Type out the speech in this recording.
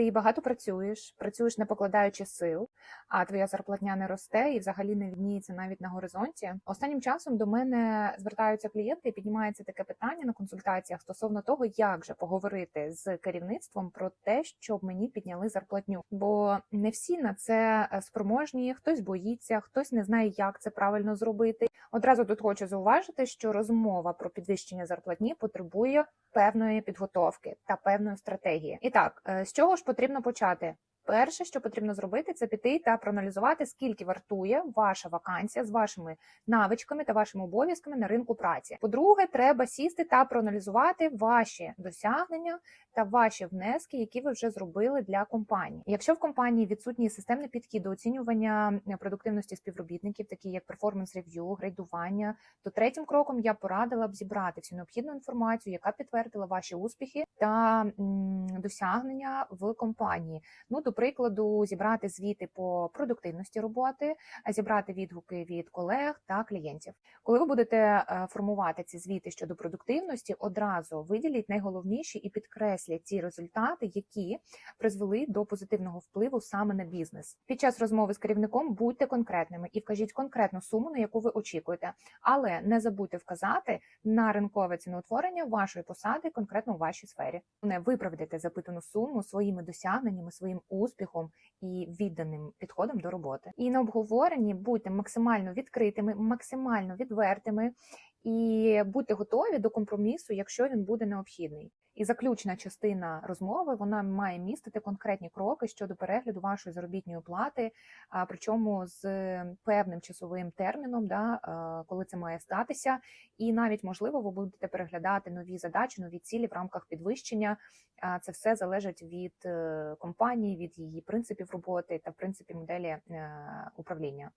ти багато працюєш, працюєш не покладаючи сил, а твоя зарплатня не росте і взагалі не відніється навіть на горизонті. Останнім часом до мене звертаються клієнти і піднімається таке питання на консультаціях стосовно того, як же поговорити з керівництвом про те, щоб мені підняли зарплатню. Бо не всі на це е, спроможні, хтось боїться, хтось не знає, як це правильно зробити. Одразу тут хочу зауважити, що розмова про підвищення зарплатні потребує певної підготовки та певної стратегії. І так, е, з чого ж потрібно почати? Перше, що потрібно зробити, це піти та проаналізувати, скільки вартує ваша вакансія з вашими навичками та вашими обов'язками на ринку праці. По-друге, треба сісти та проаналізувати ваші досягнення та ваші внески, які ви вже зробили для компанії. Якщо в компанії відсутній системний підхід до оцінювання продуктивності співробітників, такі як перформанс рев'ю, грейдування, то третім кроком я порадила б зібрати всю необхідну інформацію, яка підтвердила ваші успіхи та м, досягнення в компанії. Ну, прикладу, зібрати звіти по продуктивності роботи, зібрати відгуки від колег та клієнтів. Коли ви будете е, формувати ці звіти щодо продуктивності, одразу виділіть найголовніші і підкреслять ті результати, які призвели до позитивного впливу саме на бізнес. Під час розмови з керівником будьте конкретними і вкажіть конкретну суму, на яку ви очікуєте, але не забудьте вказати на ринкове ціноутворення вашої посади конкретно у вашій сфері. Не виправдайте запитану суму своїми досягненнями, своїм успіхом і відданим підходом до роботи. І на обговоренні будьте максимально відкритими, максимально відвертими і будьте готові до компромісу, якщо він буде необхідний. І заключна частина розмови вона має містити конкретні кроки щодо перегляду вашої заробітної плати, причому з певним часовим терміном, да, коли це має статися, і навіть можливо ви будете переглядати нові задачі, нові цілі в рамках підвищення. Це все залежить від е, компанії, від її принципів роботи та принципів моделі е, управління.